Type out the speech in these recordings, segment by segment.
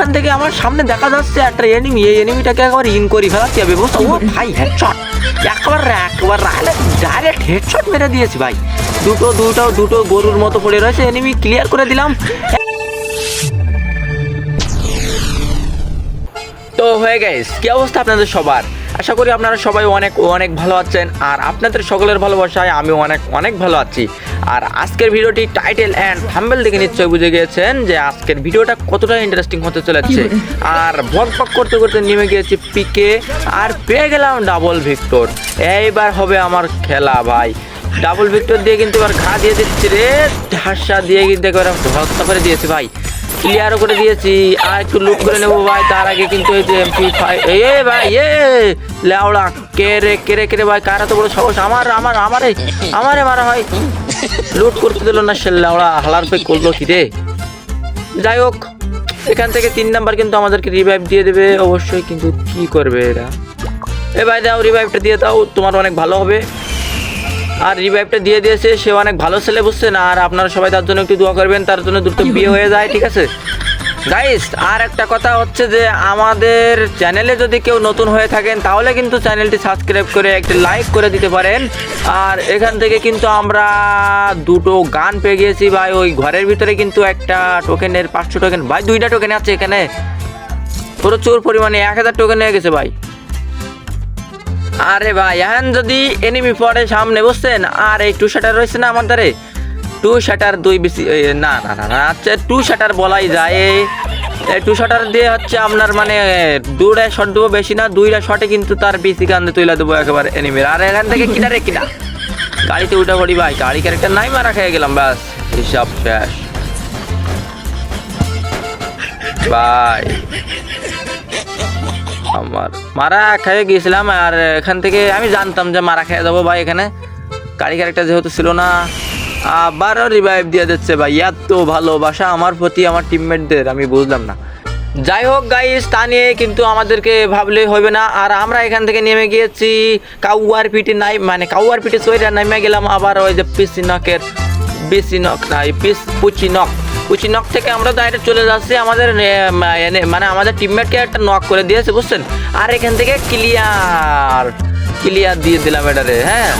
এখান থেকে আমার সামনে দেখা যাচ্ছে একটা এনিমি এই এনিমিটাকে একবার ইন করি ফেলাচ্ছি বুঝছ? ও ভাই হেডশট একবার একবার ডাইরেক্ট হেডশট মেরে দিয়েছি ভাই। দুটো দুটো দুটো গরুর মতো পড়ে রয়েছে। এনিমি ক্লিয়ার করে দিলাম। তো হয়ে গেছে। কি অবস্থা আপনাদের সবার? আশা করি আপনারা সবাই অনেক অনেক ভালো আছেন। আর আপনাদের সকলের ভালোবাসায় আমি অনেক অনেক ভালো আছি। আর আজকের ভিডিওটি টাইটেল অ্যান্ড থাম্বেল দেখে নিশ্চয়ই বুঝে গিয়েছেন যে আজকের ভিডিওটা কতটা ইন্টারেস্টিং হতে চলেছে। আর ভক করতে করতে নেমে গিয়েছি পিকে আর পেয়ে গেলাম ডাবল ভিক্টর এইবার হবে আমার খেলা ভাই। ডাবল ভিক্টর দিয়ে কিন্তু এবার ঘা দিয়ে দিচ্ছি রে ঢাসা দিয়ে কিন্তু এবার হত্যা করে দিয়েছি ভাই। ক্লিয়ারও করে দিয়েছি, আর একটু লুট করে নেব ভাই, তার আগে কিন্তু এই যে এমপি ফাইভ এ ভাই, এ, লেওড়া। কে রে কে রে কে রে ভাই, কারা তো বড় সাহস? আমার আমার, আমারে আমারে মারা হয়। লুট করতে দিল না সে লেওড়া হালার পে করল কি রে? যাই হোক, এখান থেকে তিন নাম্বার কিন্তু আমাদেরকে রিভাইভ দিয়ে দেবে, অবশ্যই কিন্তু কি করবে এরা? এ ভাই দাও রিভাইভটা দিয়ে দাও, তোমার অনেক ভালো হবে। আর রিভাইভটা দিয়ে দিয়েছে, সে অনেক ভালো ছেলে বুঝছেন আর আপনারা সবাই তার জন্য একটু দোয়া করবেন, তার জন্য দ্রুত বিয়ে হয়ে যায়, ঠিক আছে? গাইস আর একটা কথা হচ্ছে যে আমাদের চ্যানেলে যদি কেউ নতুন হয়ে থাকেন, তাহলে কিন্তু চ্যানেলটি সাবস্ক্রাইব করে একটি লাইক করে দিতে পারেন। আর এখান থেকে কিন্তু আমরা দুটো গান পেয়ে গিয়েছি ভাই। ওই ঘরের ভিতরে কিন্তু একটা টোকেনের পাঁচশো টোকেন ভাই দুইটা টোকেন আছে এখানে। প্রচুর পরিমাণে, এক হাজার টোকেন হয়ে গেছে ভাই। আরে ভাই, এখন যদি এনিমি পড়ে সামনে বসছেন আর এই টু শাটার রয়েছে না আমার ধারে? টু শাটার দুই বেশি না না না না আচ্ছা টু শাটার বলাই যায়। টু শাটার দিয়ে হচ্ছে আপনার মানে দুটা শট দেবো বেশি না, দুইটা শটে কিন্তু তার বেশি কান্দে তুলে দেবো একেবারে এনিমির আর এখান থেকে কিনা রে কিনা গাড়িতে উঠে পড়ি ভাই, গাড়ি ক্যারেক্টার নাই মারা খেয়ে গেলাম, ব্যাস, হিসাব শেষ। ভাই, আমার মারা খেয়ে গিয়েছিলাম আর এখান থেকে আমি জানতাম যে মারা খেয়ে যাব ভাই এখানে। গাড়ি ক্যারেক্টার যেহেতু ছিল না। আবারও রিভাইভ দিয়ে দিচ্ছে ভাই, এত ভালোবাসা আমার প্রতি আমার টিমমেটদের আমি বুঝলাম না। যাই হোক গাইস তা নিয়ে কিন্তু আমাদেরকে ভাবলে হবে না, আর আমরা এখান থেকে নেমে গিয়েছি কাউয়ার পিঠে নাই মানে কাউয়ার পিঠে সইরা নেমে গেলাম আবার ওই যে পিসি নখের পিসিনকের বিসিনক নাই, পিস পুচি নখ পুচিনক। পুচিনক থেকে আমরা ডাইরেক্ট চলে যাচ্ছি, আমাদের মানে- মানে আমাদের টিমমেটকে একটা নক করে দিয়েছে, বুঝছেন? আর এখান থেকে ক্লিয়ার ক্লিয়ার দিয়ে দিলাম এটারে হ্যাঁ?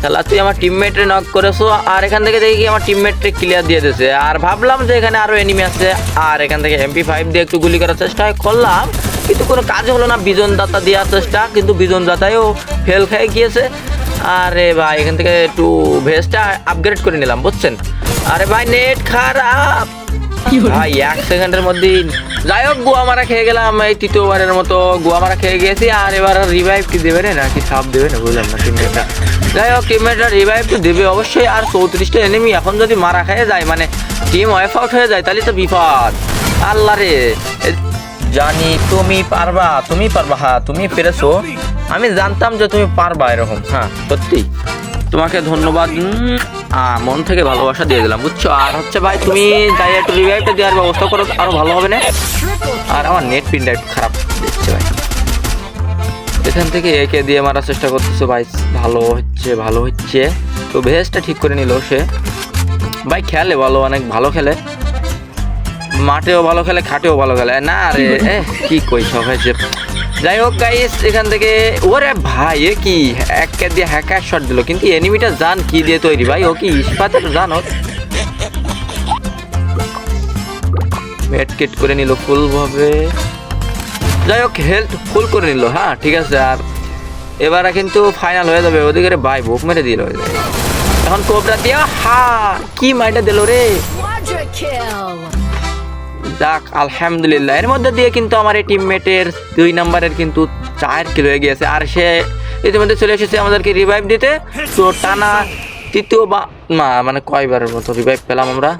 তাহলে তুই আমার টিমমেটরে নক করেছ, আর এখান থেকে দেখি আমার টিমমেটরে ক্লিয়ার দিয়ে দিয়েছে। আর ভাবলাম যে এখানে আরও এনিমি আছে, আর এখান থেকে এমপি ফাইভ দিয়ে একটু গুলি করার চেষ্টা করলাম। কিন্তু কোনো কাজ হলো না, বিজন দাতা দেওয়ার চেষ্টা, কিন্তু বিজন দাতায়ও ফেল খেয়ে গিয়েছে। আরে ভাই, এখান থেকে একটু ভেস্টটা আপগ্রেড করে নিলাম, বুঝছেন? আরে ভাই নেট খারাপ। ভাই, এক সেকেন্ডের মধ্যেই যাই হোক, গোয়া মারা খেয়ে গেলাম। এই তৃতীয়বারের মতো গোয়া মারা খেয়ে গেছি, আর এবার রিভাইভ কি দেবে রে? নাকি সাপ দেবে না, বুঝলাম না টিমমেটটা যাই হোক টিমমেটরা রিভাইভ তো দেবে অবশ্যই, আর চৌত্রিশটা এনিমি এখন যদি মারা খেয়ে যায় মানে টিম ওয়াইফ আউট হয়ে যায়, তাহলে তো বিপদ। আল্লাহ রে। জানি তুমি পারবা তুমি পারবা হ্যাঁ তুমি পেরেছ। আমি জানতাম যে তুমি পারবা এরকম হ্যাঁ সত্যি। তোমাকে ধন্যবাদ মন থেকে ভালোবাসা দিয়ে দিলাম, বুঝছ? আর হচ্ছে ভাই, তুমি যাই একটু রিভাইভটা দেওয়ার ব্যবস্থা করো, আরও ভালো হবে না? আর আমার নেট পিনটা একটু খারাপ দিচ্ছে ভাই। এখান থেকে একে দিয়ে মারার চেষ্টা করতেছে ভাই, ভালো হচ্ছে ভালো হচ্ছে। তো ভেজটা ঠিক করে নিল সে। ভাই, খেলে ভালো, অনেক ভালো খেলে। মাঠেও ভালো খেলে, খাটেও ভালো খেলে। না রে কি কই সব হয়েছে। যাই হোক গাইস এখান থেকে, ওরে ভাই, এ কি? এক দিয়ে হ্যাকার শট দিল। কিন্তু এনিমিটা জান কি দিয়ে তৈরি ভাই? ও কি ইস্পাতের জান ওর। মেটকেট করে নিল ফুল ভাবে যাই হোক হেলথ ফুল করে নিল হ্যাঁ ঠিক আছে, আর এবারে কিন্তু ফাইনাল হয়ে যাবে। ওদিকে ভাই বুক মেরে দিল। এখন কোবরা দিয়া, হা, কি মাইটা দিল রে! যাক, আলহামদুলিল্লাহ। এর মধ্যে দিয়ে কিন্তু আমার এই টিমমেটের দুই নাম্বারের কিন্তু চার কিলো হয়ে গিয়েছে। আর সে ইতিমধ্যে চলে এসেছে আমাদেরকে রিভাইভ দিতে। তো টানা তৃতীয় বা না মানে কয়বারের মতো রিভাইভ পেলাম আমরা।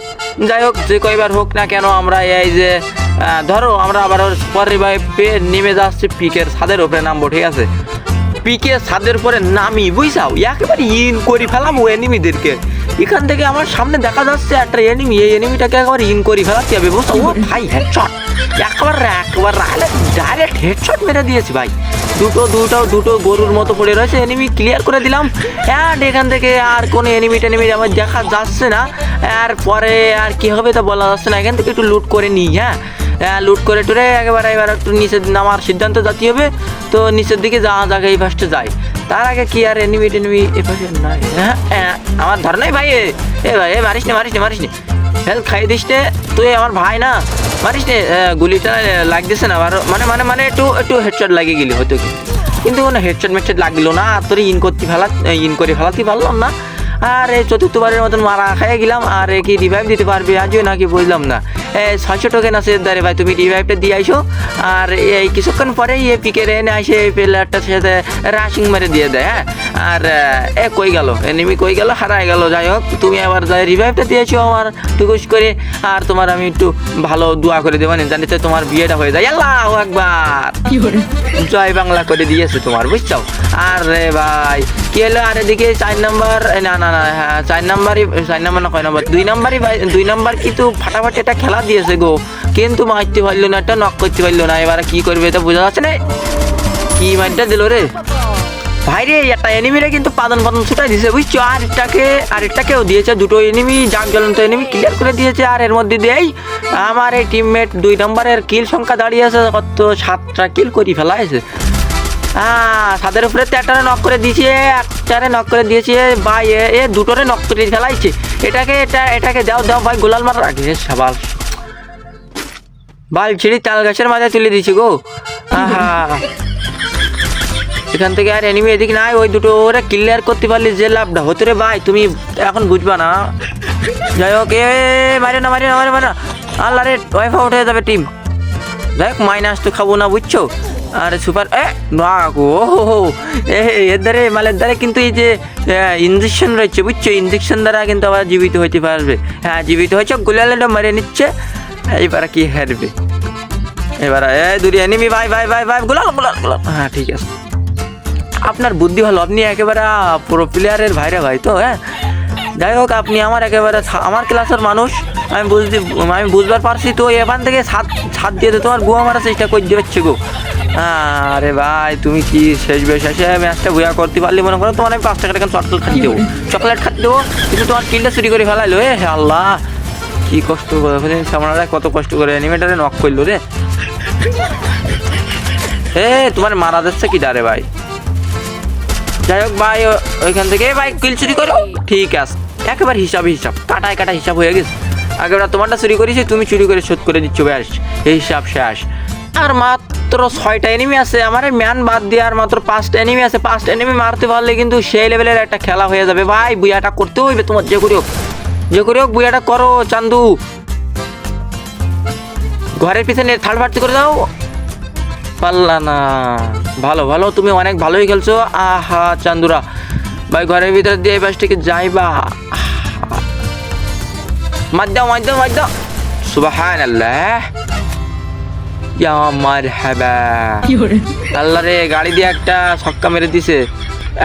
যাই হোক, যে কয়বার হোক না কেন আমরা এই যে ধরো আমরা আবার পর রিভাইভ পেয়ে নেমে যাচ্ছি পিকের ছাদের উপরে নামবো, ঠিক আছে? পিকে ছাদের পরে নামি, বুঝছাও? একেবারে ইন করি ফেলাম ও এনিমিদেরকে এখান থেকে আমার সামনে দেখা যাচ্ছে একটা এনিমি এই এনিমিটাকে একবার ইন করি ফেলাতে হবে বুঝছ? ও ভাই হেডশট একবার একবার ডাইরেক্ট হেডশট মেরে দিয়েছি ভাই। দুটো দুটো দুটো গরুর মতো পড়ে রয়েছে। এনিমি ক্লিয়ার করে দিলাম। অ্যান্ড এখান থেকে আর কোনো এনিমি টেনিমি আমার দেখা যাচ্ছে না। আর পরে আর কি হবে তা বলা যাচ্ছে না। এখান থেকে একটু লুট করে নিই হ্যাঁ? লুট করে টুরে একেবারে এবার একটু নিচে নামার সিদ্ধান্ত জাতি হবে। তো নিচের দিকে যাওয়া যাকে, এই ফার্স্টে যায় তার আগে কি আর এনিমি টেনিমি নাই আমার ধর নাই ভাই, এ ভাই এ, মারিস নে মারিস নে মারিস নে। হেল, খাই দিস নে, তুই আমার ভাই না। মারিস নে গুলিটা লাগতেছে না, আবার মানে মানে মানে একটু একটু হেডশট লাগিয়ে গেলি হয়তো। কিন্তু কোনো হেডশট মেডশট লাগল না তোর ইন করতে ফেলা ইন করে ফেলাতে পারলাম না। আর এই চতুর্থবারের মতন মারা খাইয়ে গেলাম আর কি রিভাইভ দিতে পারবে? আজও নাকি বুঝলাম না। এ ছয়শো টোকেন আছে এর ভাই তুমি রিভাইভটা দিয়ে আইসো। আর এই কিছুক্ষণ পরে এই পিকে এনে আসে এই প্লেয়ারটার সাথে রাশিং মেরে দিয়ে দেয় হ্যাঁ? আর এ কই গেল? এনিমি কই গেল? হারায় গেল যাই হোক তুমি আবার যাই রিভাইভটা দিয়েছ আমার টুকুস করে। আর তোমার আমি একটু ভালো দোয়া করে দেবো না জানিতে তোমার বিয়েটা হয়ে যায়। আল্লাহ একবার জয় বাংলা করে দিয়েছে তোমার বুঝছ? আর রে ভাই কি হলো? আর এদিকে চার নাম্বার না না না হ্যাঁ চার নাম্বারই, চার নাম্বার না, কয় নাম্বার? দুই নাম্বারই দুই নাম্বার কিন্তু ফাটাফাটি একটা খেলা দিয়েছে গো। কিন্তু মারতে পারল না, একটা নক করতে পারল না। এবার কি করবে এটা বোঝা যাচ্ছে না। কি মারটা দিল রে? ভাই রে, একটা এনিমিরে কিন্তু পাদন পাদন ছুটাই দিয়েছে বুঝছ? আর এটাকে আর এটাকেও দিয়েছে, দুটো এনিমি জাগ জ্বলন্ত এনিমি ক্লিয়ার করে দিয়েছে। আর এর মধ্যে দিয়েই আমার এই টিমমেট দুই নম্বরের কিল সংখ্যা দাঁড়িয়ে আছে, কত সাতটা কিল করি ফেলা ছাদের উপরে তেরটারে নক করে দিয়েছে, একটারে নক করে দিয়েছে, ভাই, এ দুটোরে নক করে ফেলাইছে। এটাকে, এটা, এটাকে দাও দাও, ভাই, গোলাল মারার আগে সাবাল। বাল ছিঁড়ি তাল গাছের মাথায় তুলে দিয়েছি গো। আহা। এখান থেকে আর এনিমি এদিকে নাই, ওই দুটো ওরা ক্লিয়ার করতে পারলে যে লাভটা হতো রে ভাই, তুমি এখন বুঝবা না। যাই হোক, এ, মারে না মারে না, মারে মারে আল্লাহ রে ওয়াইফ হয়ে যাবে টিম দেখ মাইনাস তো খাব না, বুঝছ? আর সুপার, এ হো এ এর দ্বারে মালের দ্বারা কিন্তু এই যে ইঞ্জেকশন রয়েছে, বুঝছ? ইঞ্জেকশন দ্বারা কিন্তু আবার জীবিত হইতে পারবে। হ্যাঁ জীবিত হয়েছে, গুলালেটা মেরে নিচ্ছে। এইবার কি হারবে? এবার, এ, দুরি এনিমি ভাই ভাই ভাই ভাই গুলাল গুলাল গুলাল। হ্যাঁ ঠিক আছে। আপনার বুদ্ধি ভালো, আপনি একেবারে পুরো প্লেয়ারের ভাইরে ভাই তো হ্যাঁ? যাই হোক, আপনি আমার একেবারে আমার ক্লাসের মানুষ। আমি বুঝতে, আমি বুঝবার পারছি তো, এখান থেকে ছাদ ছাদ দিয়ে তোমার গুয়া মারার চেষ্টা করে দিচ্ছে গো। আরে ভাই, তুমি কি শেষ বেশ শেষে ম্যাচটা বুয়া করতে পারলে? মনে করো তোমার আমি পাঁচ টাকা টাকা চকলেট খাটি দেবো। চকলেট খাটি দেবো, কিন্তু তোমার কিলটা চুরি করে ফেলাইলো। এ আল্লাহ, কি কষ্ট করে সামনারা কত কষ্ট করে অ্যানিমেটারে নক করল রে। এ, তোমার মারা যাচ্ছে কি ডারে ভাই? যাই হোক ভাই ওইখান থেকে ভাই কিল চুরি করো। ঠিক আছে। একেবারে হিসাব হিসাব। কাটায় কাটা হিসাব হয়ে গেছে। আগেবার তোমারটা চুরি করেছি, তুমি চুরি করে শোধ করে দিচ্ছ, ব্যাস। এই হিসাব শেষ। আর মাত্র ছয়টা এনিমি আছে, আমার ম্যান বাদ দিয়ে আর মাত্র পাঁচটা এনিমি আছে। পাঁচটা এনিমি মারতে পারলে কিন্তু সেই লেভেলের একটা খেলা হয়ে যাবে। ভাই, বুয়াটা করতে হইবে তোমার, যে করি হোক, যে করি হোক, বুয়াটা করো, চান্দু। ঘরের পিছনে থার্ড পার্টি করে দাও। পারলা না। ভালো ভালো, তুমি অনেক ভালোই খেলছো। আহা, চান্দুরা। ভাই, ঘরের ভিতর দিয়ে এই বাসটিকে যাইবা। মার মার দাও সুবাহান আল্লাহ ইয়া মারহাবা। আল্লাহ রে গাড়ি দিয়ে একটা ছক্কা মেরে দিছে।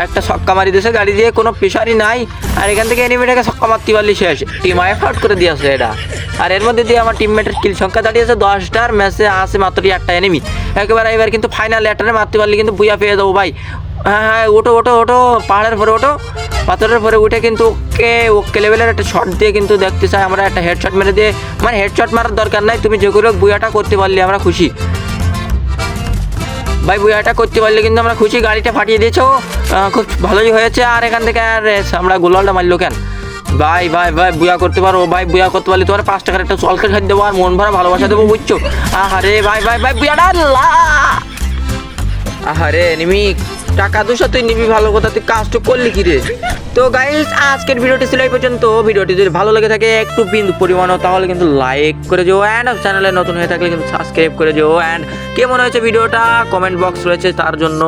একটা ছক্কা মারি দিয়েছে গাড়ি দিয়ে কোনো প্রেশারই নাই। আর এখান থেকে এনিমিটাকে ছক্কা মারতে পারলি শেষ। টিম আইফ আউট করে দিয়েছে এটা। আর এর মধ্যে দিয়ে আমার টিমমেটের কিল সংখ্যা দাঁড়িয়েছে দশটার ম্যাচে আছে মাত্র একটা এনিমি একেবারে এবার কিন্তু ফাইনাল এটারে মারতে পারলে কিন্তু বুয়া পেয়ে যাব ভাই। হ্যাঁ হ্যাঁ ওটো ওটো ওটো পাহাড়ের পরে ওটো পাথরের পরে উঠে কিন্তু ওকে ওকে লেভেলের একটা শট দিয়ে কিন্তু দেখতে চাই আমরা একটা হেডশট মেরে দিয়ে মানে হেডশট মারার দরকার নাই, তুমি যে করে বুয়াটা করতে পারলে আমরা খুশি। ভাই, বুয়াটা করতে পারলে কিন্তু আমরা খুশি, গাড়িটা ফাটিয়ে দিয়েছ খুব ভালোই হয়েছে, আর এখান থেকে আর আমরা গোলালটা মারলো কেন? ভাই ভাই ভাই, বুয়া করতে পারো, ভাই, বুয়া করতে পারলে তোমার পাঁচ টাকার একটা চলকে খাই দেবো, আর মন ভরা ভালোবাসা দেবো, বুঝছ? আহারে, ভাই ভাই ভাই, বুয়াটা আহারে নিমি টাকা দুশো তুই নিবি, ভালো কথা, তুই কাজটা করলি কি রে? তো গাইস আজকের ভিডিওটি ছিল এই পর্যন্ত। ভিডিওটি যদি ভালো লেগে থাকে, একটু বিন্দু পরিমাণও, তাহলে কিন্তু লাইক করে যেও অ্যান্ড চ্যানেলে নতুন হয়ে থাকলে কিন্তু সাবস্ক্রাইব করে যেও অ্যান্ড কেমন হয়েছে ভিডিওটা কমেন্ট বক্স রয়েছে তার জন্য।